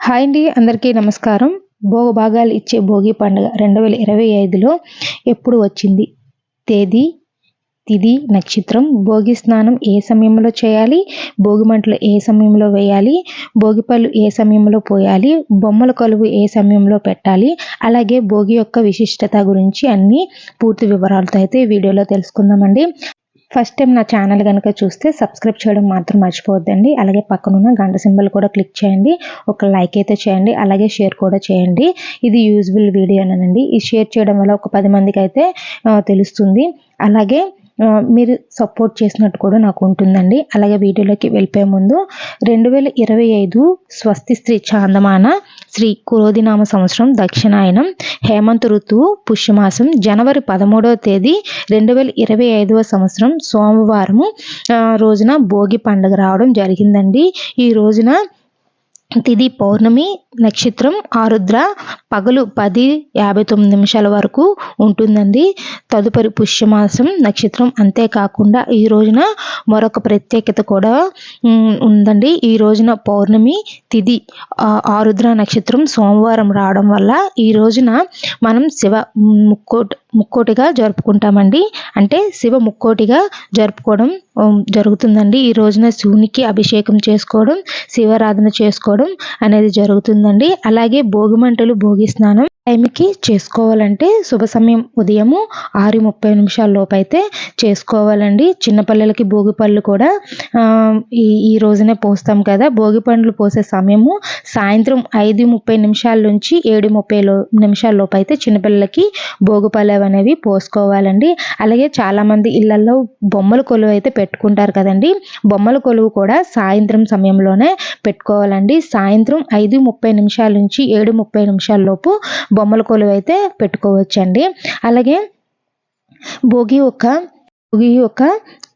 Hi అండి అందరికీ నమస్కారం. భోగ భాగాలు ఇచ్చే భోగి పండుగ రెండు వేల ఇరవై ఐదులో ఎప్పుడు వచ్చింది? తేదీ తిది నక్షత్రం భోగి స్నానం ఏ సమయంలో చేయాలి? భోగి మంటలు ఏ సమయంలో వేయాలి? భోగి పళ్ళు ఏ సమయంలో పోయాలి? బొమ్మల కొలువు ఏ సమయంలో పెట్టాలి? అలాగే భోగి యొక్క విశిష్టత గురించి అన్ని పూర్తి వివరాలతో అయితే వీడియోలో తెలుసుకుందామండి. ఫస్ట్ టైం నా ఛానల్ కనుక చూస్తే సబ్స్క్రైబ్ చేయడం మాత్రం మర్చిపోవద్దండి. అలాగే పక్కనున్న గంట సింబల్ కూడా క్లిక్ చేయండి. ఒక లైక్ అయితే చేయండి. అలాగే షేర్ కూడా చేయండి. ఇది యూజ్ఫుల్ వీడియోనండి ఈ షేర్ చేయడం వల్ల ఒక పది మందికి అయితే తెలుస్తుంది. అలాగే మీరు సపోర్ట్ చేసినట్టు కూడా నాకు ఉంటుందండి. అలాగే వీడియోలోకి వెళ్ళిపోయే ముందు రెండు వేల ఇరవై ఐదు స్వస్తి స్త్రీ చాందమాన శ్రీ కురోదినామ సంవత్సరం దక్షిణాయనం హేమంత ఋతువు పుష్యమాసం జనవరి పదమూడవ తేదీ రెండు వేల ఇరవై ఐదవ సంవత్సరం సోమవారము రోజున భోగి పండుగ రావడం జరిగిందండి. ఈ రోజున తిది పౌర్ణమి నక్షత్రం ఆరుద్ర పగలు పది యాభై తొమ్మిది నిమిషాల వరకు ఉంటుందండి. తదుపరి పుష్యమాసం నక్షత్రం అంతేకాకుండా ఈ రోజున మరొక ప్రత్యేకత కూడా ఉందండి. ఈ రోజున పౌర్ణమి తిది ఆరుద్ర నక్షత్రం సోమవారం రావడం వల్ల ఈ రోజున మనం శివ ముక్కోటి ముక్కోటిగా జరుపుకుంటామండి. అంటే శివ ముక్కోటిగా జరుపుకోవడం జరుగుతుందండి. ఈ రోజున శివునికి అభిషేకం చేసుకోవడం శివారాధన చేసుకోవడం అనేది జరుగుతుంది ఉంటుందండి. అలాగే భోగి మంటలు భోగి స్నానం టైంకి చేసుకోవాలంటే శుభ సమయం ఉదయము ఆరు ముప్పై నిమిషాల లోపు అయితే చేసుకోవాలండి చిన్నపిల్లలకి భోగి పళ్ళు కూడా ఈ ఈ రోజునే పోస్తాం కదా. భోగి పండ్లు పోసే సమయము సాయంత్రం ఐదు ముప్పై నిమిషాల నుంచి ఏడు ముప్పై లో నిమిషాల లోపు అయితే చిన్నపిల్లలకి భోగి పళ్ళు అనేవి పోసుకోవాలండి. అలాగే చాలామంది ఇళ్ళలో బొమ్మల కొలువు అయితే పెట్టుకుంటారు కదండి. బొమ్మల కొలువు కూడా సాయంత్రం సమయంలోనే పెట్టుకోవాలండి. సాయంత్రం ఐదు ముప్పై నిమిషాల నుంచి ఏడు ముప్పై నిమిషాల లోపు బొమ్మల కొలువు అయితే పెట్టుకోవచ్చండి. అలాగే భోగి ఒక భోగి ఒక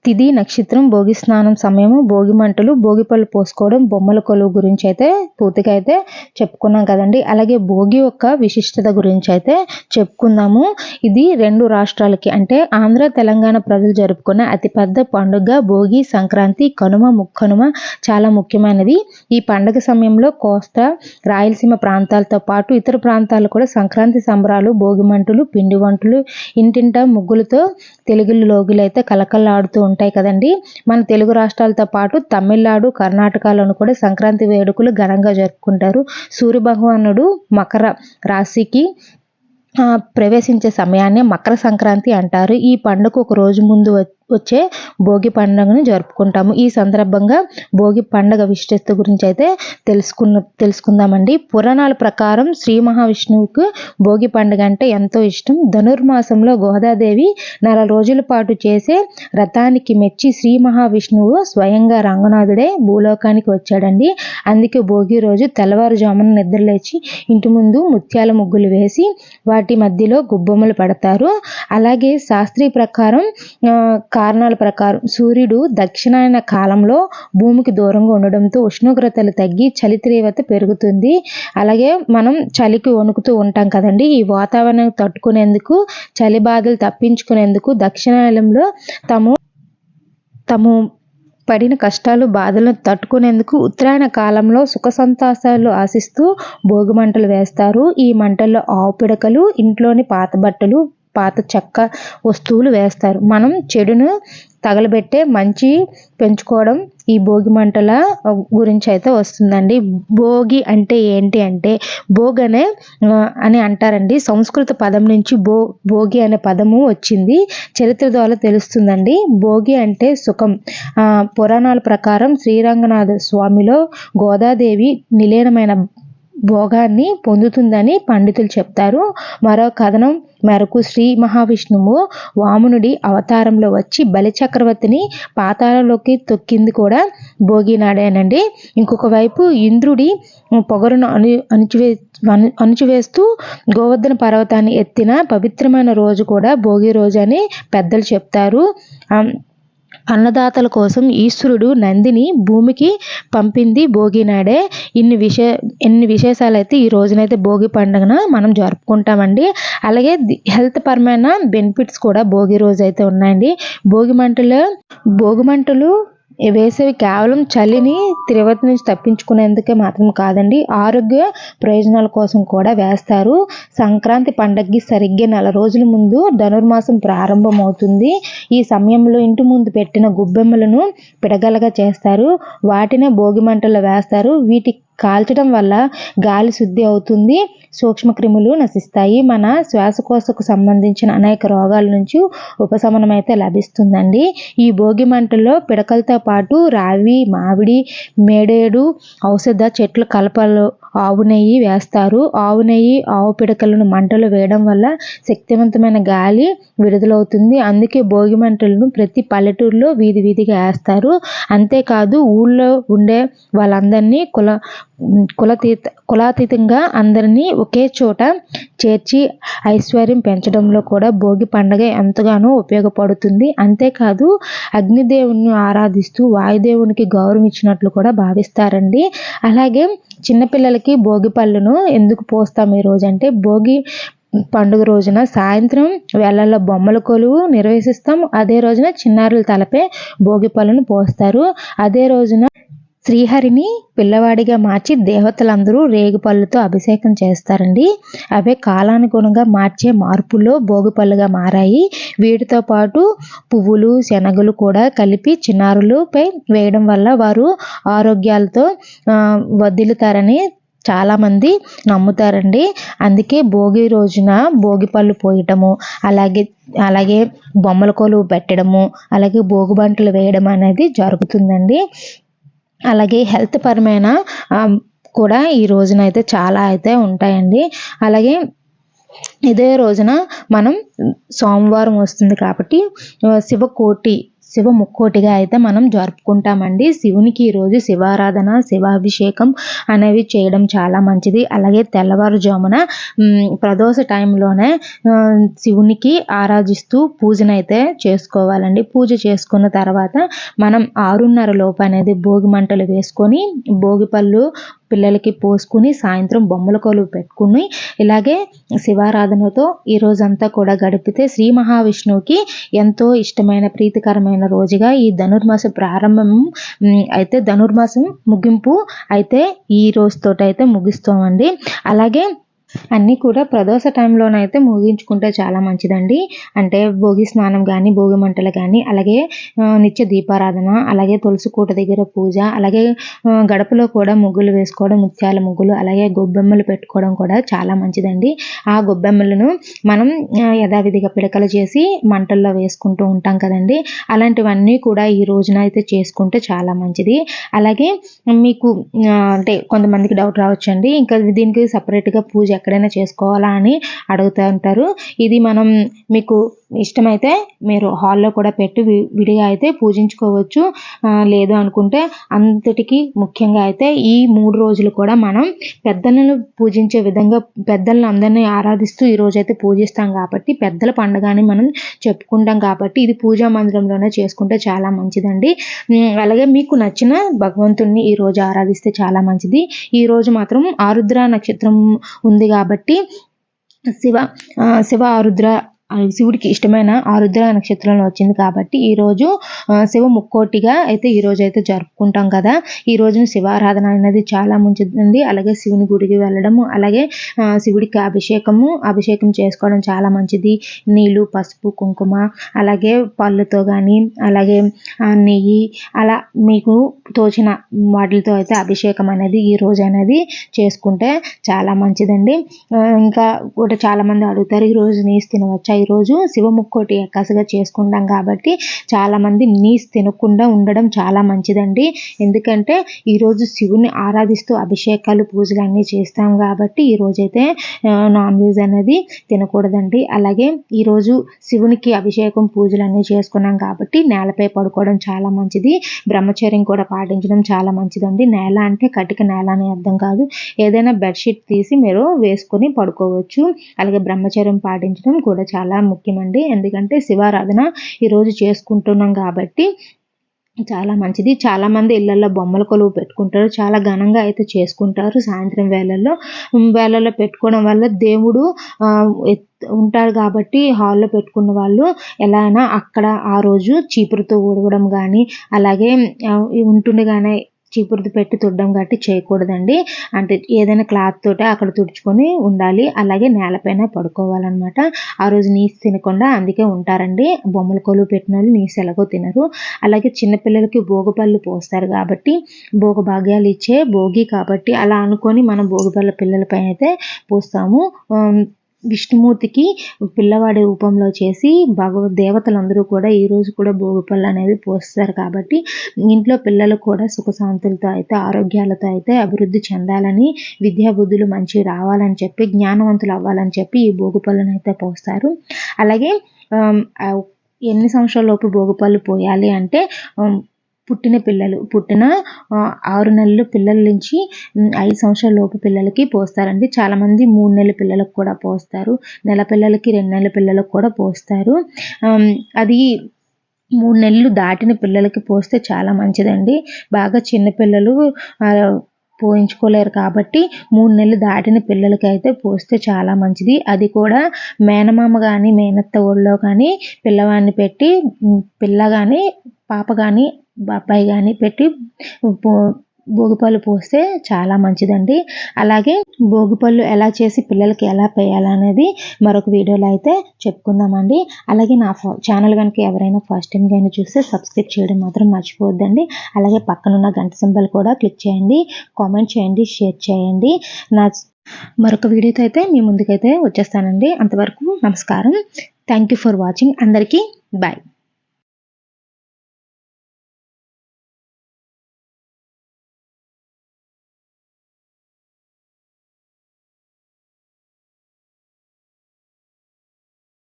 తిది నక్షత్రం భోగి స్నానం సమయము భోగి మంటలు భోగి పళ్ళు పోసుకోవడం బొమ్మల కొలువు గురించి అయితే పూర్తిగా అయితే చెప్పుకున్నాం కదండి. అలాగే భోగి యొక్క విశిష్టత గురించి అయితే చెప్పుకుందాము. ఇది రెండు రాష్ట్రాలకి అంటే ఆంధ్ర తెలంగాణ ప్రజలు జరుపుకునే అతిపెద్ద పండుగ భోగి సంక్రాంతి కనుమ ముక్కనుమ చాలా ముఖ్యమైనది. ఈ పండుగ సమయంలో కోస్తా రాయలసీమ ప్రాంతాలతో పాటు ఇతర ప్రాంతాలు కూడా సంక్రాంతి సంబరాలు భోగి మంటలు పిండి వంటలు ఇంటింటా ముగ్గులతో తెలుగులు అయితే కలకల్లాడుతూ ఉంటాయి కదండి. మన తెలుగు రాష్ట్రాలతో పాటు తమిళనాడు కర్ణాటకలోను కూడా సంక్రాంతి వేడుకలు ఘనంగా జరుపుకుంటారు. సూర్య భగవానుడు మకర రాశికి ప్రవేశించే సమయాన్ని మకర సంక్రాంతి అంటారు. ఈ పండుగ ఒక రోజు ముందు వచ్చే భోగి పండుగను జరుపుకుంటాము. ఈ సందర్భంగా భోగి పండుగ విశిష్టత గురించి అయితే తెలుసుకున్న తెలుసుకుందామండి. పురాణాల ప్రకారం శ్రీ మహావిష్ణువుకు భోగి పండుగ అంటే ఎంతో ఇష్టం. ధనుర్మాసంలో గోదాదేవి నెల రోజుల పాటు చేసే రథానికి మెచ్చి శ్రీ మహావిష్ణువు స్వయంగా రంగనాథుడే భూలోకానికి వచ్చాడండి. అందుకే భోగి రోజు తెల్లవారుజామున నిద్రలేచి ఇంటి ముందు ముత్యాల ముగ్గులు వేసి వాటి మధ్యలో గుబ్బొమ్మలు పెడతారు. అలాగే శాస్త్రీయ ప్రకారం కారణాల ప్రకారం సూర్యుడు దక్షిణాయన కాలంలో భూమికి దూరంగా ఉండడంతో ఉష్ణోగ్రతలు తగ్గి చలి తీవ్రత పెరుగుతుంది. అలాగే మనం చలికి వణుకుతూ ఉంటాం కదండి. ఈ వాతావరణం తట్టుకునేందుకు చలి బాధలు తప్పించుకునేందుకు దక్షిణాయనంలో తము తము పడిన కష్టాలు బాధలను తట్టుకునేందుకు ఉత్తరాయణ కాలంలో సుఖ సంతాసాలు ఆశిస్తూ భోగి మంటలు వేస్తారు. ఈ మంటల్లో ఆవు పిడకలు ఇంట్లోని పాత బట్టలు పాత చెక్క వస్తువులు వేస్తారు. మనం చెడును తగలబెట్టే మంచి పెంచుకోవడం ఈ భోగి మంటల గురించి అయితే వస్తుందండి. భోగి అంటే ఏంటి అంటే భోగ్ అనే అని అంటారండి. సంస్కృత పదం నుంచి భో భోగి అనే పదము వచ్చింది. చరిత్ర ద్వారా తెలుస్తుందండి. భోగి అంటే సుఖం. పురాణాల ప్రకారం శ్రీరంగనాథ స్వామిలో గోదాదేవి నిలీనమైన భోగాన్ని పొందుతుందని పండితులు చెప్తారు. మరో కథనం మేరకు శ్రీ మహావిష్ణువు వామనుడి అవతారంలో వచ్చి బలిచక్రవర్తిని పాతాలలోకి తొక్కింది కూడా భోగినాడేనండి ఇంకొక వైపు ఇంద్రుడి పొగరును అణు అణుచివే అణుచివేస్తూ గోవర్ధన పర్వతాన్ని ఎత్తిన పవిత్రమైన రోజు కూడా భోగి రోజు అని పెద్దలు చెప్తారు. అన్నదాతల కోసం ఈశ్వరుడు నందిని భూమికి పంపింది భోగినాడే. ఇన్ని విశే ఇన్ని విశేషాలు అయితే ఈ రోజునైతే భోగి పండుగన మనం జరుపుకుంటామండి. అలాగే హెల్త్ పరమైన బెనిఫిట్స్ కూడా భోగి రోజు అయితే ఉన్నాయండి. భోగి మంటలు భోగి మంటలు వేసవి కేవలం చలిని తీవ్రత నుంచి తప్పించుకునేందుకే మాత్రం కాదండి ఆరోగ్య ప్రయోజనాల కోసం కూడా వేస్తారు. సంక్రాంతి పండగకి సరిగ్గా నెల రోజుల ముందు ధనుర్మాసం ప్రారంభమవుతుంది. ఈ సమయంలో ఇంటి ముందు పెట్టిన గుబ్బెమ్మలను పిడగలగా చేస్తారు. వాటినే భోగి మంటల్లో వేస్తారు. వీటి కాల్చడం వల్ల గాలి శుద్ధి అవుతుంది సూక్ష్మక్రిములు నశిస్తాయి. మన శ్వాసకోశకు సంబంధించిన అనేక రోగాల నుంచి ఉపశమనం అయితే లభిస్తుందండి. ఈ భోగి మంటల్లో పిడకలతో పాటు రావి మామిడి మేడేడు ఔషధ చెట్లు కలపలు ఆవు నెయ్యి వేస్తారు. ఆవు నెయ్యి ఆవు పిడకలను మంటలు వేయడం వల్ల శక్తివంతమైన గాలి విడుదలవుతుంది. అందుకే భోగి మంటలను ప్రతి పల్లెటూరులో వీధి వీధిగా వేస్తారు. అంతేకాదు ఊళ్ళో ఉండే వాళ్ళందరినీ కుల కులతీత కులాతీతంగా అందరినీ ఒకే చోట చేర్చి ఐశ్వర్యం పెంచడంలో కూడా భోగి పండుగ ఎంతగానో ఉపయోగపడుతుంది. అంతేకాదు అగ్నిదేవుని ఆరాధిస్తూ వాయుదేవునికి గౌరవం ఇచ్చినట్లు కూడా భావిస్తారండి. అలాగే చిన్నపిల్లలకి భోగి పళ్ళును ఎందుకు పోస్తాం ఈరోజు అంటే భోగి పండుగ రోజున సాయంత్రం వేళల్లో బొమ్మల కొలువు నిర్వహిస్తాం. అదే రోజున చిన్నారుల తలపై భోగి పళ్ళను పోస్తారు. అదే రోజున శ్రీహరిని పిల్లవాడిగా మార్చి దేవతలందరూ రేగుపళ్ళుతో అభిషేకం చేస్తారండి. అవే కాలానుగుణంగా మార్చే మార్పులో భోగిపళ్ళుగా మారాయి. వీటితో పాటు పువ్వులు శనగలు కూడా కలిపి చిన్నారులపై వేయడం వల్ల వారు ఆరోగ్యాలతో వదిలుతారని చాలామంది నమ్ముతారండి. అందుకే భోగి రోజున భోగి పళ్ళు పోయటము అలాగే అలాగే బొమ్మల కొలువు పెట్టడము అలాగే భోగి బంటలు వేయడం అనేది జరుగుతుందండి. అలాగే హెల్త్ పరమైన కూడా ఈ రోజున అయితే చాలా అయితే ఉంటాయండి. అలాగే ఇదే రోజున మనం సోమవారం వస్తుంది కాబట్టి శివకోటి శివ ముక్కోటిగా అయితే మనం జరుపుకుంటామండి. శివునికి ఈరోజు శివారాధన శివాభిషేకం అనేవి చేయడం చాలా మంచిది. అలాగే తెల్లవారుజామున ప్రదోష టైంలోనే శివునికి ఆరాధిస్తూ పూజనైతే చేసుకోవాలండి. పూజ చేసుకున్న తర్వాత మనం ఆరున్నర లోపు అనేది భోగి మంటలు వేసుకొని భోగి పళ్ళు పిల్లలకి పోసుకుని సాయంత్రం బొమ్మల కొలువు పెట్టుకుని ఇలాగే శివారాధనతో ఈ రోజంతా కూడా గడిపితే శ్రీ మహావిష్ణువుకి ఎంతో ఇష్టమైన ప్రీతికరమైన రోజుగా ఈ ధనుర్మాస ప్రారంభం అయితే ధనుర్మాసం ముగింపు అయితే ఈ రోజుతో అయితే ముగిస్తామండి. అలాగే అన్నీ కూడా ప్రదోష టైంలోనైతే ముగించుకుంటే చాలా మంచిదండి. అంటే భోగి స్నానం కానీ భోగి మంటలు కానీ అలాగే నిత్య దీపారాధన అలాగే తులసి కూట దగ్గర పూజ అలాగే గడపలో కూడా ముగ్గులు వేసుకోవడం ముత్యాల ముగ్గులు అలాగే గొబ్బెమ్మలు పెట్టుకోవడం కూడా చాలా మంచిదండి. ఆ గొబ్బెమ్మలను మనం యథావిధిగా పిడకలు చేసి మంటల్లో వేసుకుంటూ ఉంటాం కదండి. అలాంటివన్నీ కూడా ఈ రోజున అయితే చేసుకుంటే చాలా మంచిది. అలాగే మీకు అంటే కొంతమందికి డౌట్ రావచ్చండి. ఇంకా దీనికి సపరేట్గా పూజ ఎక్కడైనా చేసుకోవాలా అని అడుగుతూ ఉంటారు. ఇది మనం మీకు ఇష్టమైతే మీరు హాల్లో కూడా పెట్టి విడిగా అయితే పూజించుకోవచ్చు. లేదు అనుకుంటే అంతటికి ముఖ్యంగా అయితే ఈ మూడు రోజులు కూడా మనం పెద్దలను పూజించే విధంగా పెద్దలను అందరినీ ఆరాధిస్తూ ఈ రోజు అయితే పూజిస్తాం కాబట్టి పెద్దల పండుగ అని మనం చెప్పుకుంటాం కాబట్టి ఇది పూజా మందిరంలోనే చేసుకుంటే చాలా మంచిదండి. అలాగే మీకు నచ్చిన భగవంతుణ్ణి ఈ రోజు ఆరాధిస్తే చాలా మంచిది. ఈ రోజు మాత్రం ఆరుద్ర నక్షత్రం ఉంది కాబట్టి శివ శివ ఆరుద్ర శివుడికి ఇష్టమైన ఆరుద్ర నక్షత్రంలో వచ్చింది కాబట్టి ఈరోజు శివ ముక్కోటిగా అయితే ఈరోజు అయితే జరుపుకుంటాం కదా. ఈ రోజున శివారాధన అనేది చాలా మంచిది. అలాగే శివుని గుడికి వెళ్ళడము అలాగే శివుడికి అభిషేకము అభిషేకం చేసుకోవడం చాలా మంచిది. నీళ్ళు పసుపు కుంకుమ అలాగే పళ్ళుతో కానీ అలాగే నెయ్యి అలా మీకు తోచిన వాటితో అయితే అభిషేకం అనేది ఈ రోజు అనేది చేసుకుంటే చాలా మంచిదండి. ఇంకా కూడా చాలామంది అడుగుతారు ఈరోజు నీసు తినవచ్చా? ఈరోజు శివముక్కోటి ఏకాశిగా చేసుకుంటాం కాబట్టి చాలామంది నీస్ తినకుండా ఉండడం చాలా మంచిదండి. ఎందుకంటే ఈరోజు శివుని ఆరాధిస్తూ అభిషేకాలు పూజలు అన్నీ చేస్తాం కాబట్టి ఈరోజైతే నాన్ వెజ్ అనేది తినకూడదండి. అలాగే ఈరోజు శివునికి అభిషేకం పూజలు అన్నీ చేసుకున్నాం కాబట్టి నేలపై పడుకోవడం చాలా మంచిది. బ్రహ్మచర్యం కూడా పాటించడం చాలా మంచిదండి. నేల అంటే కటిక నేల అని అర్థం కాదు. ఏదైనా బెడ్షీట్ తీసి మీరు వేసుకొని పడుకోవచ్చు. అలాగే బ్రహ్మచర్యం పాటించడం కూడా చాలా చాలా ముఖ్యమండి. ఎందుకంటే శివారాధన ఈరోజు చేసుకుంటున్నాం కాబట్టి చాలా మంచిది. చాలామంది ఇళ్ళల్లో బొమ్మల కొలువు పెట్టుకుంటారు. చాలా ఘనంగా అయితే చేసుకుంటారు సాయంత్రం వేళల్లో. వేళల్లో పెట్టుకోవడం వల్ల దేవుడు ఉంటారు కాబట్టి హాల్లో పెట్టుకున్న వాళ్ళు ఎలా అయినా అక్కడ ఆ రోజు చీపురుతో ఊడవడం కానీ అలాగే ఉంటుండగానే చీపురుది పెట్టి తుడడం గట్టి చేయకూడదండి. అంటే ఏదైనా క్లాత్ తోటి అక్కడ తుడుచుకొని ఉండాలి. అలాగే నేలపైన పడుకోవాలన్నమాట. ఆ రోజు నీసు తినకుండా అందుకే ఉంటారండి. బొమ్మల కొలువు పెట్టిన వాళ్ళు నీసు ఎలాగో తినరు. అలాగే చిన్నపిల్లలకి భోగపళ్ళు పోస్తారు కాబట్టి భోగభాగ్యాలు ఇచ్చే భోగి కాబట్టి అలా అనుకొని మనం భోగిపళ్ళ పిల్లలపై అయితే పోస్తాము. విష్ణుమూర్తికి పిల్లవాడి రూపంలో చేసి భగవద్ దేవతలందరూ కూడా ఈరోజు కూడా భోగిపళ్ళు అనేవి పోస్తారు కాబట్టి ఇంట్లో పిల్లలు కూడా సుఖశాంతులతో అయితే ఆరోగ్యాలతో అయితే అభివృద్ధి చెందాలని విద్యాబుద్ధులు మంచి రావాలని చెప్పి జ్ఞానవంతులు అవ్వాలని చెప్పి ఈ భోగిపళ్ళను అయితే పోస్తారు. అలాగే ఎన్ని సంవత్సరాల లోపు భోగిపళ్ళు పోయాలి అంటే పుట్టిన పిల్లలు పుట్టిన ఆరు నెలలు పిల్లల నుంచి ఐదు సంవత్సరాల లోపు పిల్లలకి పోస్తారండి. చాలామంది మూడు నెలల పిల్లలకు కూడా పోస్తారు. నెల పిల్లలకి రెండు నెలల పిల్లలకు కూడా పోస్తారు. అది మూడు నెలలు దాటిన పిల్లలకి పోస్తే చాలా మంచిదండి. బాగా చిన్నపిల్లలు పోయించుకోలేరు కాబట్టి మూడు నెలలు దాటిన పిల్లలకి అయితే పోస్తే చాలా మంచిది. అది కూడా మేనమామ కానీ మేనత్త ఒళ్ళో కానీ పిల్లవాడిని పెట్టి పిల్ల కానీ పాప కానీ బొప్పాయి కానీ పెట్టి పో భోగిపళ్ళు పోస్తే చాలా మంచిదండి. అలాగే భోగిపళ్ళు ఎలా చేసి పిల్లలకి ఎలా పేయాలనేది మరొక వీడియోలో అయితే చెప్పుకుందామండి. అలాగే నా ఛానల్ కనుక ఎవరైనా ఫస్ట్ టైం కానీ చూస్తే సబ్స్క్రైబ్ చేయడం మాత్రం మర్చిపోవద్దండి. అలాగే పక్కనున్న గంట సింబల్ కూడా క్లిక్ చేయండి. కామెంట్ చేయండి షేర్ చేయండి. నా మరొక వీడియోతో అయితే మీ ముందుకైతే వచ్చేస్తానండి. అంతవరకు నమస్కారం. Thank you for watching. అందరికీ బాయ్.